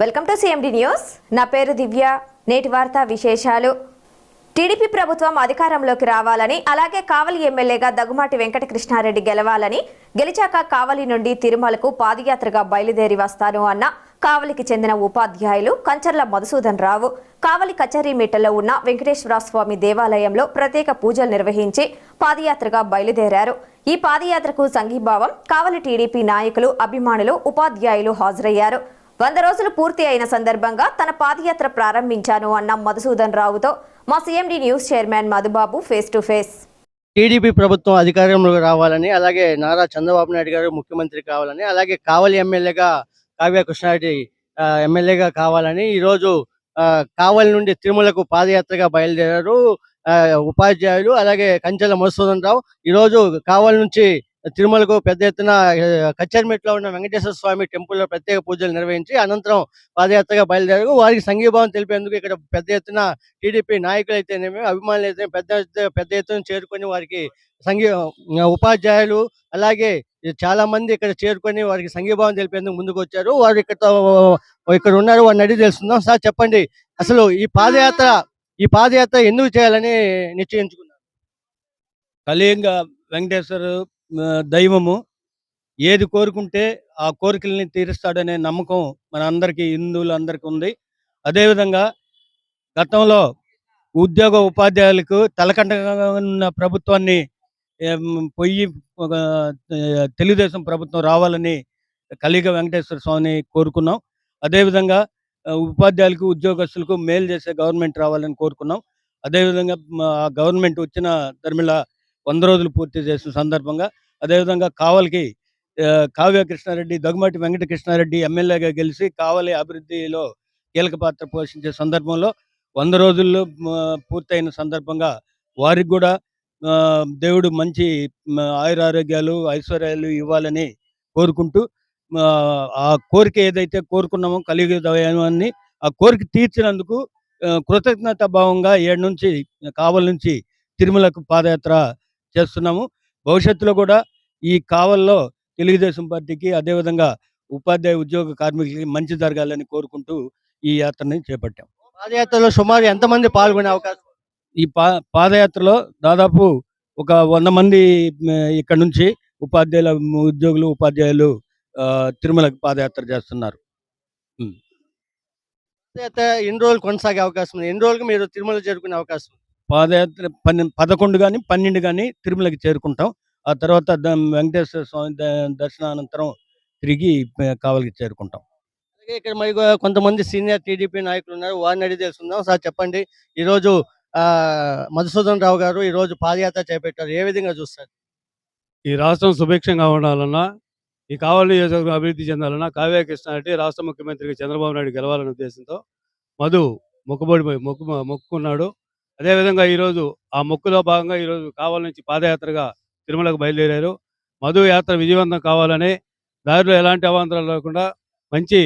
Welcome to CMD news నా పేరు దివ్య. నేటి వార్తా విశేషాలు. టీడీపీ ప్రభుత్వం అధికారంలోకి రావాలని అలాగే కావలి ఎమ్మెల్యేగా దగ్గుమాటి వెంకటకృష్ణారెడ్డి గెలవాలని గెలిచాక కావలి నుండి తిరుమలకు పాదయాత్రగా బయలుదేరి వస్తాను అన్న కావలికి చెందిన ఉపాధ్యాయులు కంచర్ల మధుసూదన్ రావు. కావలి కచేరీ మీటలో ఉన్న వెంకటేశ్వర స్వామి దేవాలయంలో ప్రత్యేక పూజలు నిర్వహించి పాదయాత్రగా బయలుదేరారు. ఈ పాదయాత్రకు సంఘీభావం కావలి టీడీపీ నాయకులు అభిమానులు ఉపాధ్యాయులు హాజరయ్యారు. వంద రోజులు పూర్తి అయిన సందర్భంగా తన పాదయాత్ర ప్రారంభించాను అన్న మధుసూదన్ రావుతో మా CMD news chairman Madhubabu face to face TDP ప్రభుత్వం అధికారంలోకి రావాలని అలాగే నారా చంద్రబాబు నాయుడు గారు ముఖ్యమంత్రి కావాలని అలాగే కావలి ఎమ్మెల్యేగా కావ్య కృష్ణారెడ్డి ఆ, ఎమ్మెల్యేగా కావాలని ఈరోజు ఆ, కావలి నుండి తిరుమలకు పాదయాత్రగా బయలుదేరారు ఆ, ఉపాధ్యాయులు అలాగే కంచెల మధుసూదన్ రావు. ఈరోజు కావలి నుంచి తిరుమలకు పెద్ద ఎత్తున కచ్చర్మిట్లో ఉన్న వెంకటేశ్వర స్వామి టెంపుల్లో ప్రత్యేక పూజలు నిర్వహించి అనంతరం పాదయాత్రగా బయలుదేరారు. వారికి సంఘీభావం తెలిపేందుకు ఇక్కడ పెద్ద ఎత్తున టీడీపీ నాయకులు అయితేనేమి అభిమానులు అయితే పెద్ద పెద్ద ఎత్తున చేరుకొని వారికి సంఘీ ఉపాధ్యాయులు అలాగే చాలా మంది ఇక్కడ చేరుకొని వారికి సంఘీభావం తెలిపేందుకు ముందుకు వచ్చారు వారు ఇక్కడ ఇక్కడ ఉన్నారు వారిని అడిగి తెలుసుకుందాం. సార్ చెప్పండి. అసలు ఈ పాదయాత్ర ఈ పాదయాత్ర ఎందుకు చేయాలని నిశ్చయించుకున్నారు? కలియంగా వెంకటేశ్వర దైవము ఏది కోరుకుంటే ఆ కోరికల్ని తీరుస్తాడనే నమ్మకం మన అందరికీ హిందువులు అందరికీ ఉంది. అదేవిధంగా గతంలో ఉద్యోగ ఉపాధ్యాయులకు తలకండగా ఉన్న ప్రభుత్వాన్ని పొయ్యి ఒక, తెలుగుదేశం ప్రభుత్వం రావాలని కలిగ వెంకటేశ్వర స్వామిని కోరుకున్నాం. అదేవిధంగా ఉపాధ్యాయులకు ఉద్యోగస్తులకు మేలు చేసే గవర్నమెంట్ రావాలని కోరుకున్నాం. అదేవిధంగా గవర్నమెంట్ వచ్చిన ధర్మిళ వంద రోజులు పూర్తి చేసిన సందర్భంగా అదేవిధంగా కావలికి కావ్య కృష్ణారెడ్డి దగ్గుమాటి వెంకటకృష్ణారెడ్డి ఎమ్మెల్యేగా గెలిచి కావలి అభివృద్ధిలో కీలక పాత్ర పోషించే సందర్భంలో వంద రోజుల్లో పూర్తయిన సందర్భంగా వారికి కూడా దేవుడు మంచి ఆయురారోగ్యాలు ఐశ్వర్యాలు ఇవ్వాలని కోరుకుంటూ ఆ, కోరిక ఏదైతే కోరుకున్నామో కలిగి ఆ కోరిక తీర్చినందుకు కృతజ్ఞత భావంగా ఏడు నుంచి కావలి నుంచి తిరుమలకు పాదయాత్ర చేస్తున్నాము. భవిష్యత్తులో కూడా ఈ కావల్లో తెలుగుదేశం పార్టీకి అదేవిధంగా ఉపాధ్యాయ ఉద్యోగ కార్మికులకి మంచి జరగాలని కోరుకుంటూ ఈ యాత్రని చేపట్టాం. పాదయాత్రలో సుమారు ఎంతమంది పాల్గొనే అవకాశం? ఈ పా పాదయాత్రలో దాదాపు ఒక వంద మంది ఇక్కడ నుంచి ఉపాధ్యాయుల ఉద్యోగులు ఉపాధ్యాయులు తిరుమలకు పాదయాత్ర చేస్తున్నారు. పాదయాత్ర ఎన్ని రోజులు కొనసాగే అవకాశం ఉంది? ఎన్ని రోజులకు మీరు తిరుమల చేరుకునే అవకాశం పాదయాత్ర పన్నె పదకొండు కానీ పన్నెండు కానీ తిరుమలకి చేరుకుంటాం. ఆ తర్వాత వెంకటేశ్వర స్వామి దర్శనానంతరం తిరిగి కావలికి చేరుకుంటాం. అలాగే ఇక్కడ మరి కొంతమంది సీనియర్ టీడీపీ నాయకులు ఉన్నారు. వారిని అడిగి తెలుసుకుందాం. సార్ చెప్పండి. ఈరోజు ఆ, మధుసూదన్ రావు గారు ఈ రోజు పాదయాత్ర చేపట్టారు. ఏ విధంగా చూస్తారు? ఈ రాష్ట్రం సుభిక్షంగా ఉండాలన్నా ఈ కావలి నియోజకవర్గం అభివృద్ధి చెందాలన్నా కావ్య కృష్ణారెడ్డి రాష్ట్ర ముఖ్యమంత్రిగా చంద్రబాబు నాయుడు గెలవాలనే ఉద్దేశంతో మధు మొక్కుబడి మొక్కు మొక్కుకున్నాడు. అదేవిధంగా ఈరోజు ఆ మొక్కులో భాగంగా ఈరోజు కావాల నుంచి పాదయాత్రగా తిరుమలకు బయలుదేరారు. మధు యాత్ర విజయవంతం కావాలని దారిలో ఎలాంటి అవాంతరాలు లేకుండా మంచి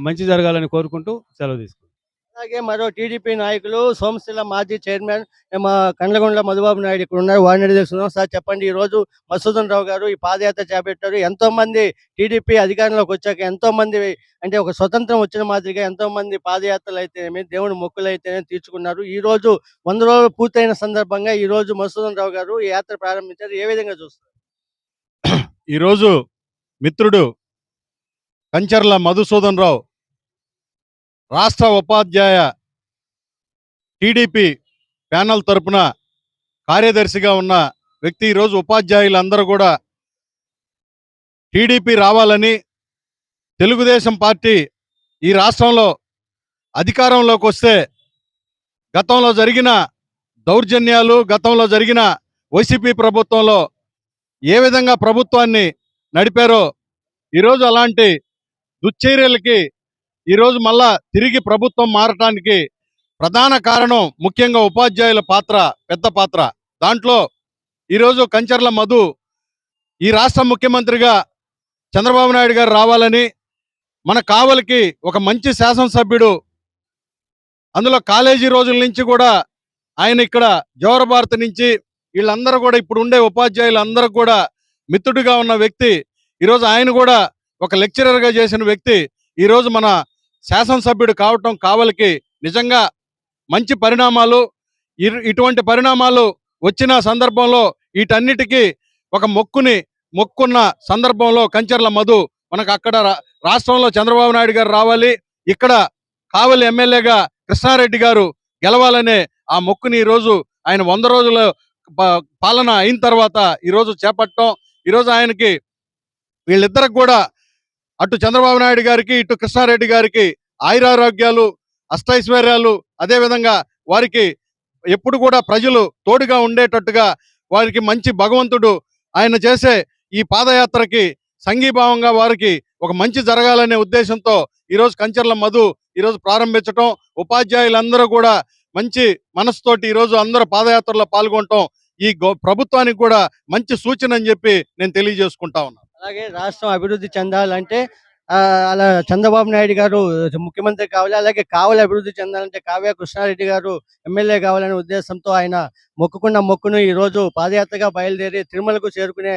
మంచి జరగాలని కోరుకుంటూ సెలవు తీసుకుంటాం అలాగే మరో టీడీపీ నాయకులు సోమశిల మాజీ చైర్మన్ మా కండ్లగొండ మధుబాబు నాయుడు ఇక్కడ ఉన్నారు. వారిని అడిగి తెలుసుకుందాం. సార్ చెప్పండి. ఈ రోజు మధుసూదన్ రావు గారు ఈ పాదయాత్ర చేపట్టారు. ఎంతో మంది టీడీపీ అధికారంలోకి వచ్చాక ఎంతో మంది అంటే ఒక స్వతంత్రం వచ్చిన మాదిరిగా ఎంతో మంది పాదయాత్రలు అయితేనేమి దేవుని మొక్కులు అయితేనే తీర్చుకున్నారు. ఈ రోజు వంద రోజులు పూర్తయిన సందర్భంగా ఈ రోజు మధుసూదన్ రావు గారు ఈ యాత్ర ప్రారంభించారు. ఏ విధంగా చూస్తారు? ఈరోజు మిత్రుడు కంచర్ల మధుసూదన్ రావు రాష్ట్ర ఉపాధ్యాయ టీడీపీ ప్యానల్ తరపున కార్యదర్శిగా ఉన్న వ్యక్తి ఈరోజు ఉపాధ్యాయులందరూ కూడా టీడీపీ రావాలని తెలుగుదేశం పార్టీ ఈ రాష్ట్రంలో అధికారంలోకి వస్తే గతంలో జరిగిన దౌర్జన్యాలు గతంలో జరిగిన వైసీపీ ప్రభుత్వంలో ఏ విధంగా ప్రభుత్వాన్ని నడిపారో ఈరోజు అలాంటి దుశ్చర్యలకి ఈరోజు మళ్ళా తిరిగి ప్రభుత్వం మారటానికి ప్రధాన కారణం ముఖ్యంగా ఉపాధ్యాయుల పాత్ర పెద్ద పాత్ర. దాంట్లో ఈరోజు కంచర్ల మధు ఈ రాష్ట్ర ముఖ్యమంత్రిగా చంద్రబాబు నాయుడు గారు రావాలని మన కావలికి ఒక మంచి శాసనసభ్యుడు అందులో కాలేజీ రోజుల నుంచి కూడా ఆయన ఇక్కడ జవహర్ భారత్ నుంచి వీళ్ళందరూ కూడా ఇప్పుడు ఉండే ఉపాధ్యాయులు అందరూ కూడా మిత్రుడిగా ఉన్న వ్యక్తి. ఈరోజు ఆయన కూడా ఒక లెక్చరర్గా చేసిన వ్యక్తి. ఈరోజు మన శాసనసభ్యుడు కావటం కావలికి నిజంగా మంచి పరిణామాలు ఇటువంటి పరిణామాలు వచ్చిన సందర్భంలో వీటన్నిటికీ ఒక మొక్కుని మొక్కున్న సందర్భంలో కంచర్ల మధు మనకు అక్కడ రా- రాష్ట్రంలో చంద్రబాబు నాయుడు గారు రావాలి. ఇక్కడ కావలి ఎమ్మెల్యేగా కృష్ణారెడ్డి గారు గెలవాలనే ఆ మొక్కుని ఈ రోజు ఆయన వంద రోజుల ప- పాలన అయిన తర్వాత ఈ రోజు చేపట్టడం. ఈ రోజు ఆయనకి వీళ్ళిద్దరికి కూడా అటు చంద్రబాబు నాయుడు గారికి ఇటు కృష్ణారెడ్డి గారికి ఆయురారోగ్యాలు అష్టైశ్వర్యాలు అదే విధంగా వారికి ఎప్పుడు కూడా ప్రజలు తోడుగా ఉండేటట్టుగా వారికి మంచి భగవంతుడు ఆయన చేసే ఈ పాదయాత్రకి సంఘీభావంగా వారికి ఒక మంచి జరగాలనే ఉద్దేశంతో ఈరోజు కంచర్ల మధు ఈరోజు ప్రారంభించటం ఉపాధ్యాయులందరూ కూడా మంచి మనసుతోటి ఈరోజు అందరూ పాదయాత్రలో పాల్గొనటం ఈ గో- ప్రభుత్వానికి కూడా మంచి సూచన అని చెప్పి నేను తెలియజేసుకుంటా ఉన్నాను అలాగే రాష్ట్రం అభివృద్ధి చెందాలంటే ఆ, అలా చంద్రబాబు నాయుడు గారు ముఖ్యమంత్రి కావాలి అలాగే కావాలి అభివృద్ధి చెందాలంటే కావ్య కృష్ణారెడ్డి గారు ఎమ్మెల్యే కావాలనే ఉద్దేశంతో ఆయన మొక్కుకున్న మొక్కును ఈ రోజు పాదయాత్రగా బయలుదేరి తిరుమలకు చేరుకునే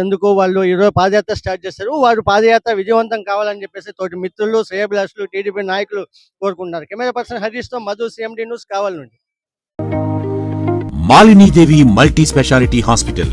ఎందుకు వాళ్ళు ఈరోజు పాదయాత్ర స్టార్ట్ చేశారు. వారు పాదయాత్ర విజయవంతం కావాలని చెప్పేసి తోటి మిత్రులు శ్రేయభిలాషులు టీడీపీ నాయకులు కోరుకుంటున్నారు. కెమెరా పర్సన్ హరీష్తో మధు సిఎండి న్యూస్ కావాలి నుండి. Malinidevi multi specialty hospital.